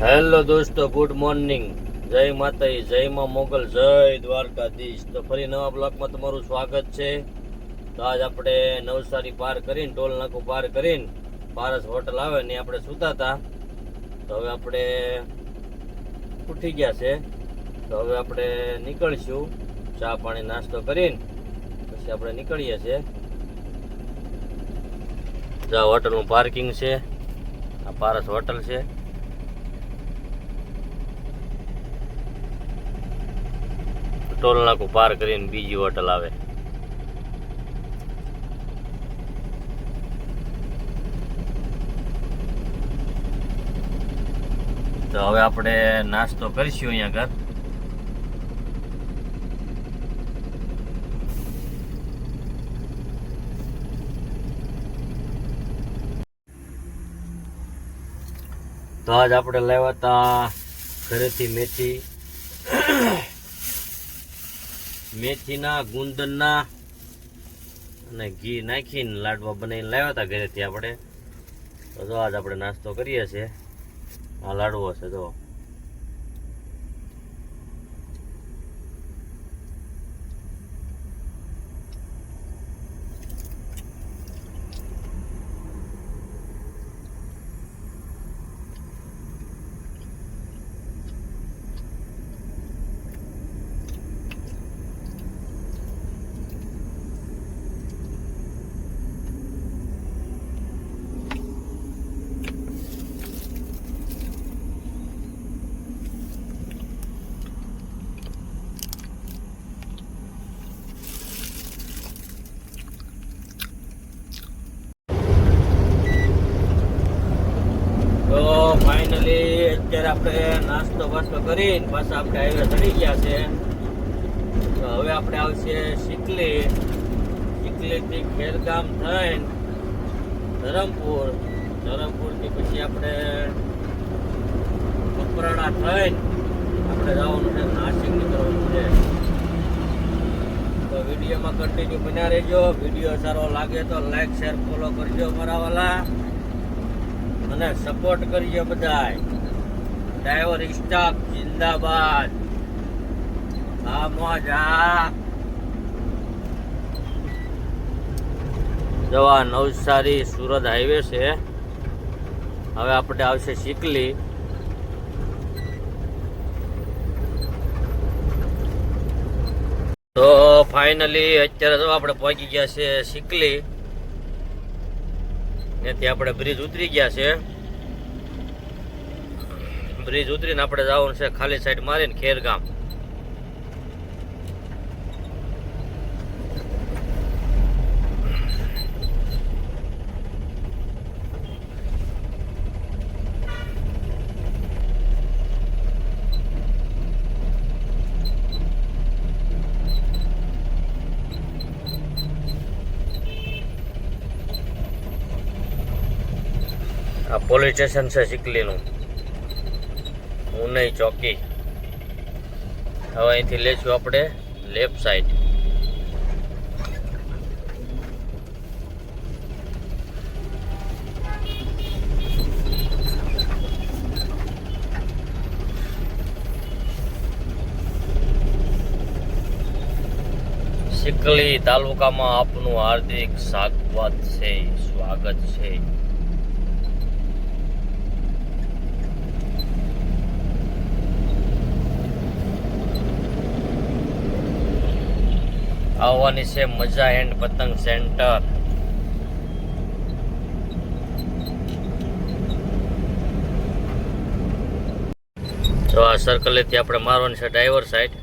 Hello દોસ્તો, good morning. જય માતાજી જય માં મોગલ, જય દ્વારકાધીશ. તો ફરી નવા બ્લોકમાં તમારું સ્વાગત છે. તો આજ આપણે નવસારી પાર કરીને, ટોલ નાકું પાર કરીને પારસ હોટલ આવે ને આપણે સૂતા હતા તો હવે આપણે ઉઠી ગયા છે. તો હવે આપણે નીકળશું, ચા પાણી નાસ્તો કરીને. પછી આપણે નીકળીએ છીએ. જા હોટલનું પાર્કિંગ છે. આ પારસ હોટલ છે. ટોલ નાકું પાર કરીને બીજી હોટલ આવે. તો હવે આપણે નાસ્તો કરીશું અહીંયા ઘર તો આજ આપણે લેવાતા ઘરેથી મેથી મેથીના ગુંદરના અને ઘી નાખીને લાડવા બનાવીને લાવ્યા હતા ઘરેથી આપણે. તો જો આજ આપણે નાસ્તો કરીએ છીએ. આ લાડવો છે, જો તો ફાઇનલી અત્યારે આપણે નાસ્તો વાસ્તો કરીને પાછા આપણે હાઈવે ચડી ગયા છે. તો હવે આપણે આવશે શીકલી શીકલીથી ખેરગામ થઈને ધરમપુર. ધરમપુરથી પછી આપણે કપરાડા થઈને આપણે જવાનું છે, નાસિક નીકળવાનું છે. તો વિડીયોમાં કન્ટિન્યુ બન્યા રહેજો. વીડિયો સારો લાગે તો લાઈક શેર ફોલો કરજો મારા વાલા. અને સપોર્ટ કરજો બધાય. ડ્રાઈવર સ્ટાફ જિંદાબાદ આ મોજ જવા નવસારી સુરત હાઈવે છે. હવે આપણે આવશે શીકલી તો ફાઇનલી અત્યારે તો આપણે પહોંચી ગયા છે શીકલી ત્યાંથી આપણે બ્રિજ ઉતરી ગયા છે. બ્રિજ ઉતરીને આપણે જવાનું છે ખાલી સાઈડ મારીને ખેરગામ. આ પોલીસ સ્ટેશન છે સિકલીનું. ઉનઈ ચોકી. હવે અહીંથી લેશું આપણે લેફ્ટ સાઈડ સિકલી તાલુકામાં આપનું હાર્દિક સ્વાગત છે સ્વાગત છે. આવવાની છે મજા એન્ડ પતંગ સેન્ટર. તો આ સર્કલેથી આપણે મારવાની છે ડ્રાઈવર સાઈડ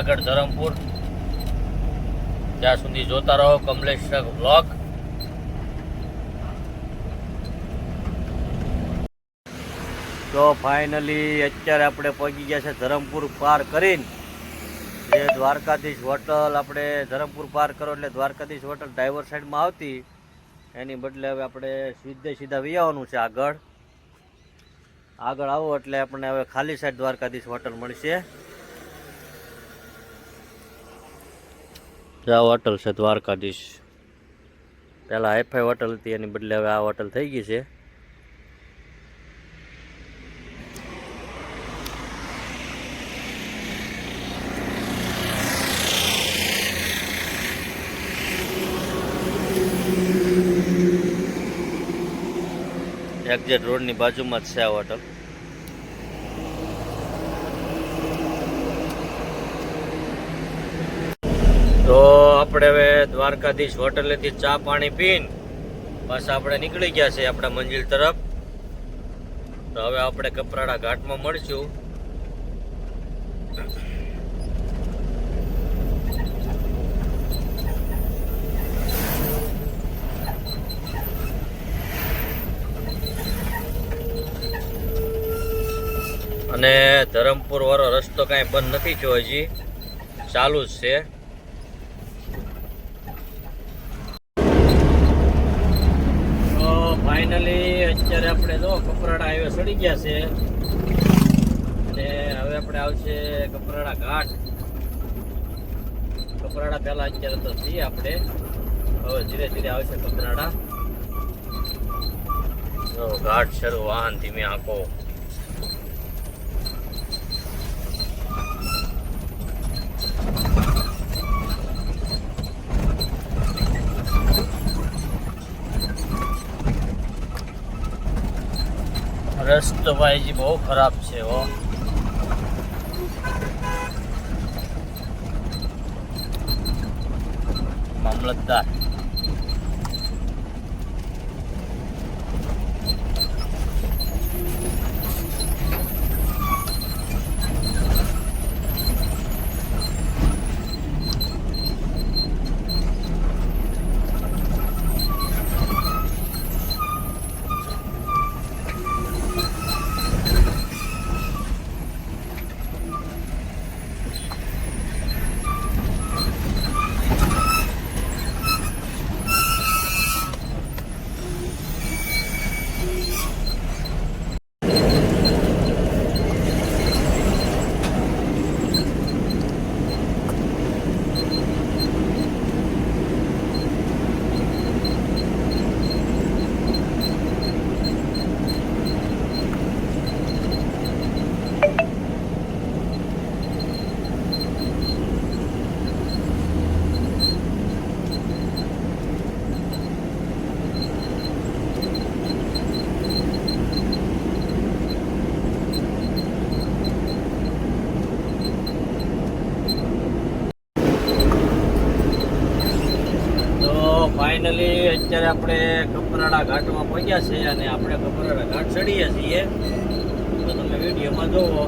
આગળ ધરમપુર. ત્યાં સુધી જોતા રહો કમલેશ બ્લોક તો ફાઇનલી અત્યારે આપણે પહોંચી ગયા છે ધરમપુર પાર કરીને. જે દ્વારકાધીશ હોટલ આપણે ધરમપુર પાર કરો એટલે દ્વારકાધીશ હોટલ ડ્રાઈવર સાઈડમાં આવતી. એની બદલે હવે આપણે સીધે સીધા આવવાનું છે આગળ. આગળ આવો એટલે આપણને હવે ખાલી સાઈડ દ્વારકાધીશ હોટલ મળશે. આ હોટલ છે દ્વારકાધીશ. પહેલાં હાઈફાઈ હોટલ હતી, એની બદલે હવે આ હોટલ થઈ ગઈ છે. એક્ઝેટ રોડની બાજુમાં જ છે આ હોટલ. તો આપણે હવે દ્વારકાધીશ હોટલેથી ચા પાણી પીને બસ આપણે નીકળી ગયા છે આપણા મંજિલ તરફ. તો હવે આપણે કપરાડા ઘાટમાં મળશું. અને ધરમપુર વાળો રસ્તો કાંઈ બંધ નથી થયો હજી. ચાલુ જ છે તો ફાઇનલી અત્યારે આપણે જો કપરાડા હાઈવે સડી ગયા છે. અને હવે આપણે આવશે કપરાડા ઘાટ. કપરાડા પહેલા અત્યારે તો છીએ આપણે. હવે ધીરે ધીરે આવશે કપરાડા. ઘાટ શરૂ વાહન ધીમે આંકો રસ્તો ભાઈજી બહુ ખરાબ છે હો. મામલતદાર તો ફાઇનલી અત્યારે આપણે કપરાડા ઘાટમાં પહોંચ્યા છે અને આપણે કપરાડા ઘાટ ચડીએ છીએ. તો તમે વિડીયોમાં જોવો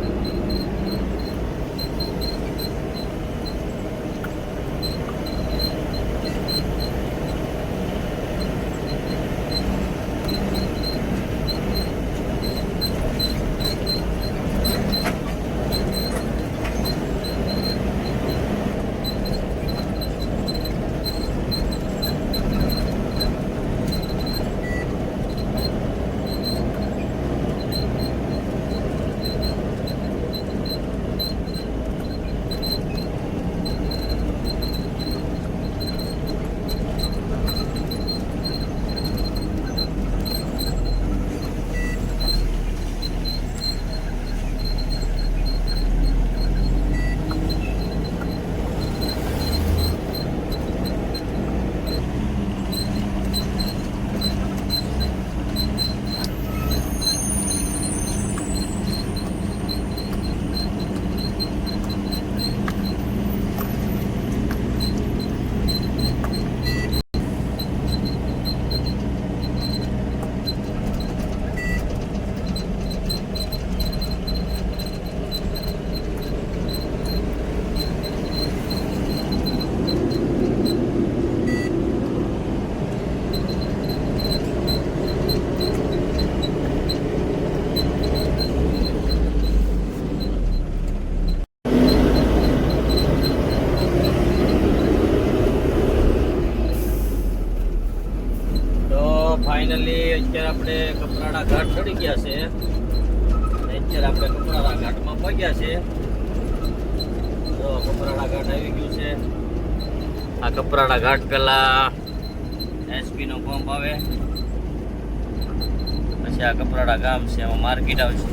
કપરાડા ઘાટ ચડી ગયા છે. અત્યારે આપણે કપરાડા ઘાટમાં પહોંચ્યા છે. તો કપરાડા ઘાટ આવી ગયું છે. આ કપરાડા ઘાટ પેલા એસપી નો પંપ આવે. પછી આ કપરાડા ગામ છે, એમાં માર્કેટ આવશે.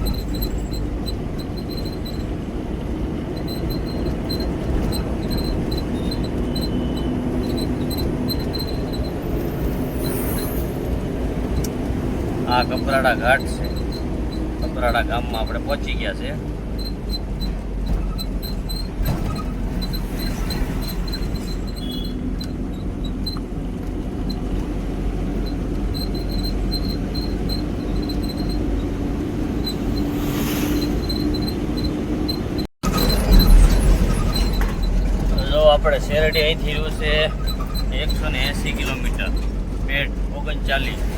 આ કપરાડા ઘાટ છે. કપરાડા ગામમાં આપણે પહોંચી ગયા છે. આપણે શેરડી અહીંથી રહ્યું છે એકસો ને એંસી કિલોમીટર. પેટ ઓગણચાલીસ.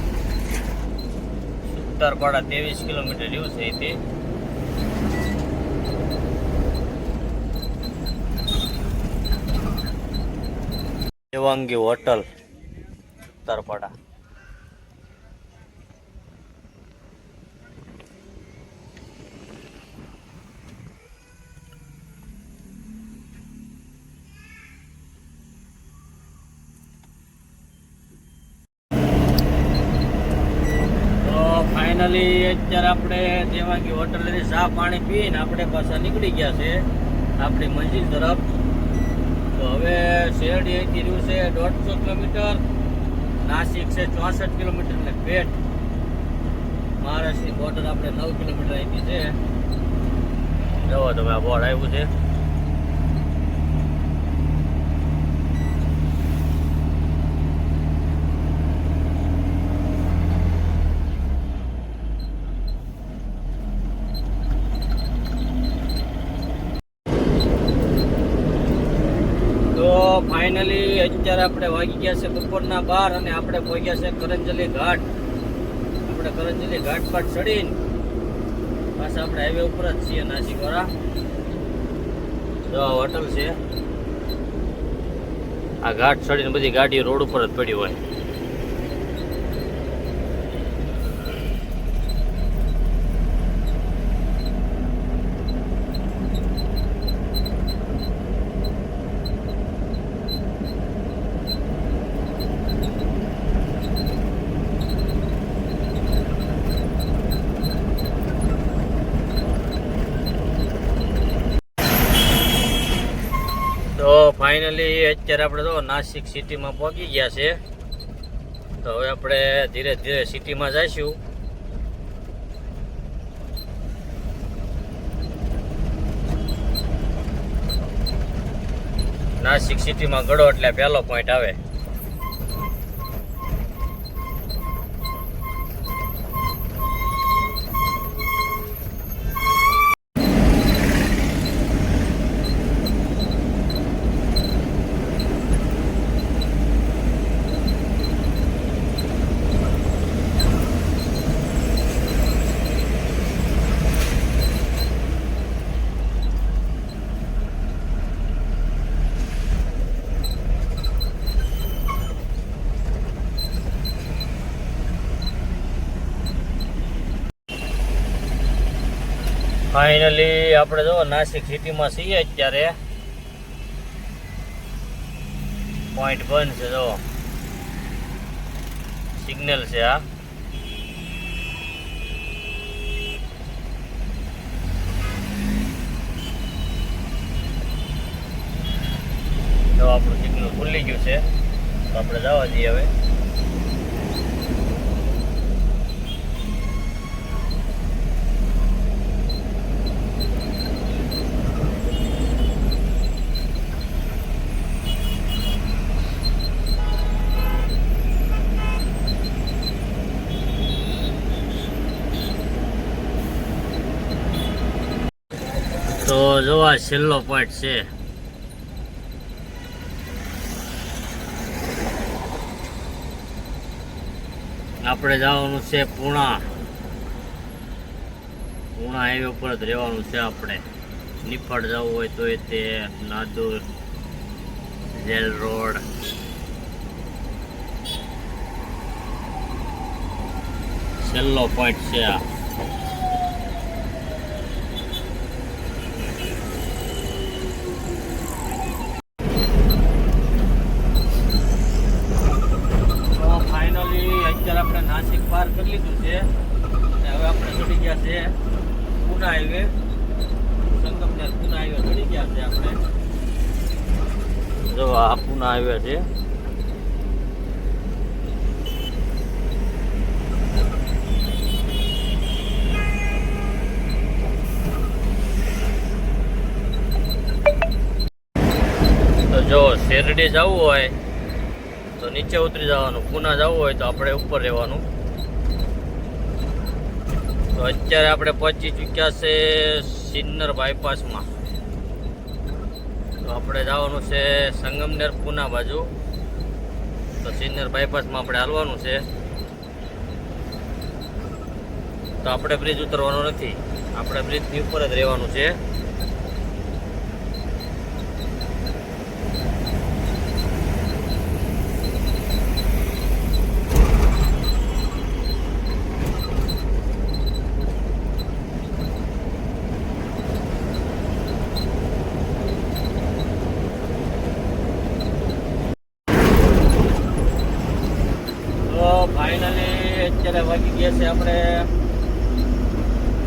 ઉત્તરપાડા ત્રેવીસ કિલોમીટર જેવું છે અહીંથી દેવાંગી હોટલ ઉત્તરપાડા તો ફાઇનલી અત્યારે આપણે દેવાંગી હોટલેથી ચા પાણી પીને આપણે પાછા નીકળી ગયા છે આપણી મંજિલ તરફ. તો હવે શેરડી અહીંથી રહ્યું છે દોઢસો કિલોમીટર, નાસિક છે ચોસઠ કિલોમીટર ને પેટ. મહારાષ્ટ્રની બોર્ડર આપણે નવ કિલોમીટર અહીંથી છે. જવો તમે આ બોર્ડ આવ્યું છે તો ફાઇનલી અત્યારે આપણે વાગી ગયા છે બપોરના બાર અને આપણે પહોંચ્યા છે કરંજલી ઘાટ. આપણે કરંજલી ઘાટ પર ચડીને પાછા આપણે હાઈવે ઉપર જ છીએ નાસિકવાળા જો હોટલ છે. આ ઘાટ ચડીને બધી ગાડીઓ રોડ ઉપર જ પડી હોય તો ફાઇનલી અત્યારે આપણે તો નાસિક સિટીમાં પહોંચી ગયા છે, તો હવે આપણે ધીરે ધીરે સિટીમાં જઈશું. નાસિક સિટીમાં ગળો એટલે પહેલો પોઈન્ટ આવે. ફાઇનલી આપણે જો નાસિક સિટીમાં છીએ અત્યારે. પોઈન્ટ બંધ છે જો. સિગ્નલ છે આ. તો આપણું સિગ્નલ ખુલ્લી ગયું છે, તો આપણે જવા દઈએ હવે. આ છેલ્લો પોઈન્ટ છે. આપણે જવાનું છે પૂણા. પૂણા હાઈવે ઉપર જ રહેવાનું છે આપણે. નિફાડ જવું હોય તો તે નાદુર જેલ રોડ છેલ્લો પોઈન્ટ છે આ તો ફાઇનલી અત્યારે આપણે નાસિક પાર કરી લીધું છે અને હવે આપણે ચડી ગયા છે પુના હાઈવે સંગમનેર પુના હાઈવે ચડી ગયા છે આપણે જો આ પુના હાઈવે છે તો જો શેરડી જવું હોય, તો નીચે ઉતરી જવાનું. પુના જવું હોય, તો આપણે ઉપર રહેવાનું. તો અત્યારે આપણે પહોંચી ચૂક્યા છે સિન્નર બાયપાસમાં. તો આપણે જવાનું છે સંગમનેર પુના બાજુ. તો સિન્નર બાયપાસમાં આપણે હાલવાનું છે. તો આપણે બ્રિજ ઉતરવાનો નથી. આપણે બ્રિજની ઉપર જ રહેવાનું છે તો ફાઇનલી અત્યારે વાગી ગયા છે આપણે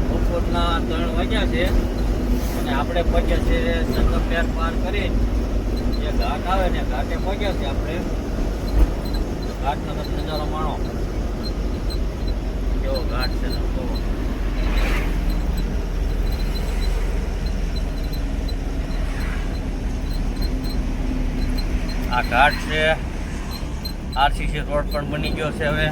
બપોરના ત્રણ વાગ્યા છે અને આપણે પહોંચ્યા છે સંગમનેર પાર કરી જે ઘાટ આવે ને ઘાટે પહોંચ્યા છે આપણે ઘાટનો તમે નજારો માણો કેવો ઘાટ છે તમે જુઓ. આ ઘાટ છે. આરસીસી રોડ પણ બની ગયો છે હવે.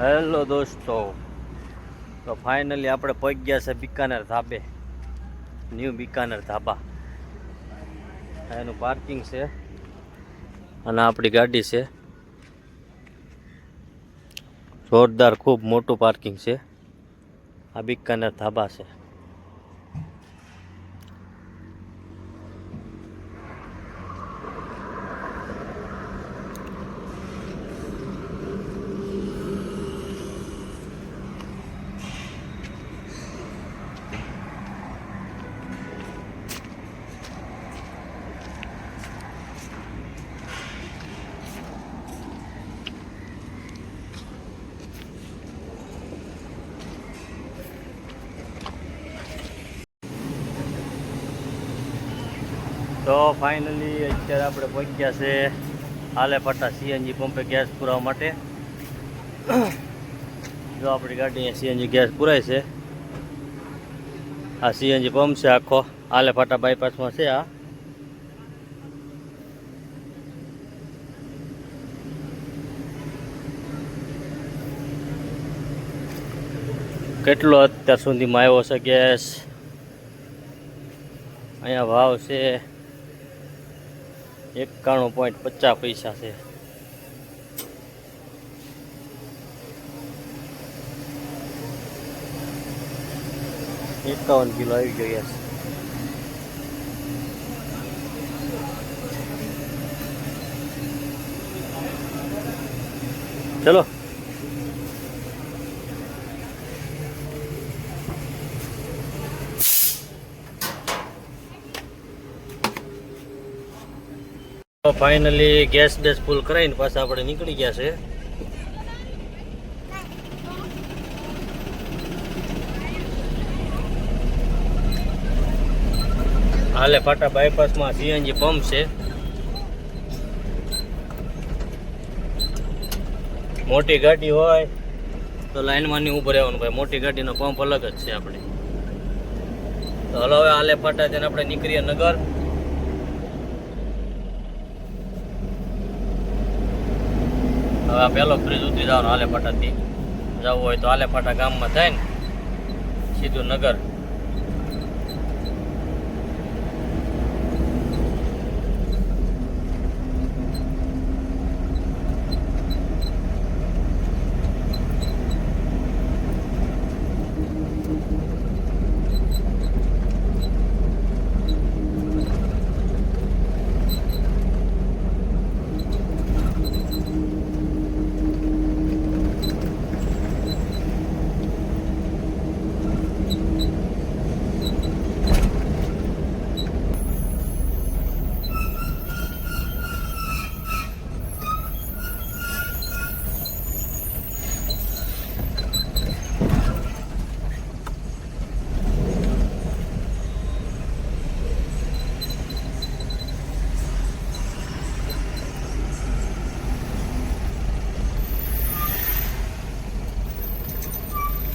હેલો દોસ્તો. તો ફાઇનલી આપણે પહોંચી ગયા છે બિકાનેર ધાબે. ન્યૂ બિકાનેર ધાબા. એનું પાર્કિંગ છે. અને આપણી ગાડી છે. જોરદાર ખૂબ મોટું પાર્કિંગ છે. આ બિકાનેર ધાબા છે. તો ફાઇનલી અત્યારે આપણે પહોંચ્યા છે હાલે ફટા સીએનજી પંપે ગેસ પુરાવા માટે. જો આપણી ગાડી સીએનજી ગેસ પુરાય છે. આ સીએનજી પંપ છે આખો. હાલે ફાટા બાયપાસમાં છે આ. કેટલો અત્યાર સુધીમાં આવ્યો છે ગેસ અહીંયા ભાવ છે એકાણું પોઈન્ટ પચાસ પૈસા છે. એકાવન કિલો આવી ગયો યસ ચલો. ફાઇનલી ગેસ બેસ ફૂલ કરાવીને પાછા આપણે નીકળી ગયા છે. હાલે ફાટા બાયપાસમાં સીએનજી પંપ છે. મોટી ગાડી હોય તો લાઈનમાં નહીં ઊભું રહેવાનું ભાઈ. મોટી ગાડીનો પંપ અલગ જ છે આપણે. તો હલો હવે હાલે ફાટા તેને આપણે નીકળીએ નગર. હવે આ પહેલો બ્રિજ ઉતરી જવાનો આલેફાટાથી જવું હોય તો આલેપાટા ગામમાં થાય ને સીધું નગર.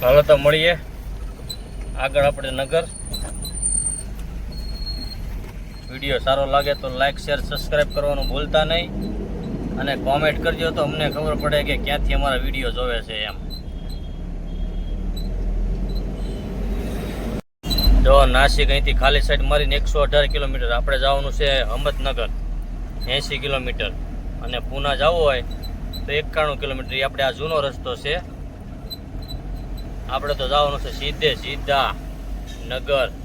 હાલો તો મળીએ. આગળ આપણે નગર. વીડિયો સારો લાગે તો લાઈક શેર સબસ્ક્રાઈબ કરવાનું ભૂલતા નહીં. અને કોમેન્ટ કરજો તો અમને ખબર પડે કે ક્યાંથી અમારા વીડિયો જોવે છે એમ. જો નાસિક અહીંથી ખાલી સાઈડ મારીને એકસો અઢાર કિલોમીટર. આપણે જવાનું છે અહમદનગર. એંસી કિલોમીટર. અને પૂના જવું હોય તો એકાણું કિલોમીટર. આપણે આ જૂનો રસ્તો છે. આપણે તો જવાનું છે સીધે સીધા નગર.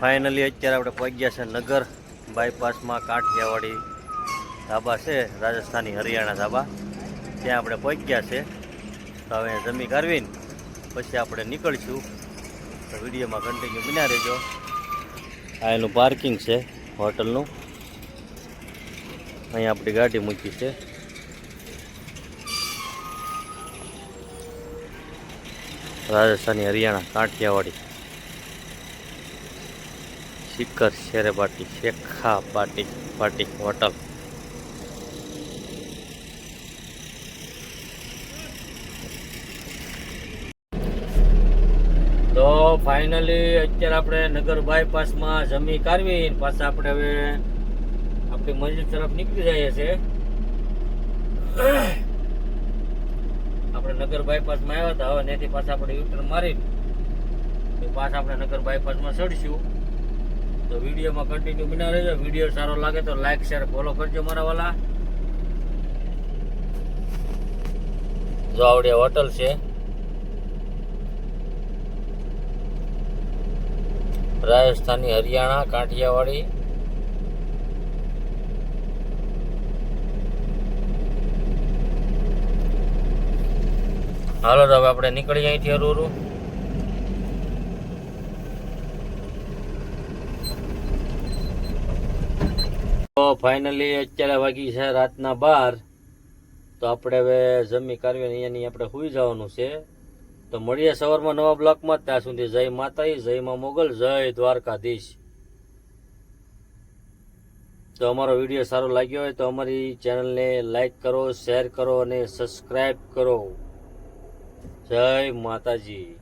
ફાઇનલી અત્યારે આપણે પહોંચ્યા છે નગર બાયપાસમાં કાઠિયાવાડી ધાબા છે, રાજસ્થાની હરિયાણા ધાબા. ત્યાં આપણે પહોંચ્યા છે. તો હવે જમી કાઢવીને પછી આપણે નીકળીશું. તો વિડીયોમાં કન્ટિન્યુ બન્યા રહેજો. આ એનું પાર્કિંગ છે, હોટલનું. અહીંયા આપણી ગાડી મૂકી છે. રાજસ્થાની હરિયાણા કાઠિયાવાડી. સિક્કર શેરે પાટી, શેખા પાટી પાટી હોટલ. તો ફાઇનલી અત્યારે આપણે નગર બાયપાસમાં જમી કાઢવી પાછા આપણે હવે આપણી મંજિલ તરફ નીકળી જઈએ છીએ આપણે નગર બાયપાસમાં આવ્યા હતા હવે ત્યાંથી પાછા આપણે યુટર મારી પાછા આપણે નગર બાયપાસમાં ચડશું. તો વિડીયોમાં કન્ટિન્યુ બના રહેજો. વીડિયો સારો લાગે તો લાઈક શેર ફોલો કરજો મારા વાલા. જો આવડે હોટલ છે. રાજસ્થાની હરિયાણા, કાઠિયાવાડી. હાલો તો હવે આપણે નીકળી અહીંથી હરું તો ફાઇનલી અત્યારે વાગી છે રાતના બાર. તો આપણે હવે જમી કાઢવી અહીંયાની આપણે સુઈ જવાનું છે. તો મળીએ સવારમાં નવા બ્લોકમાં. ત્યાં સુધી જય માતાજી, જય માં મોગલ, જય દ્વારકાધીશ. તો અમારો વીડિયો સારો લાગ્યો હોય તો અમારી ચેનલને લાઈક કરો, શેર કરો અને સબસ્ક્રાઈબ કરો. જય માતાજી.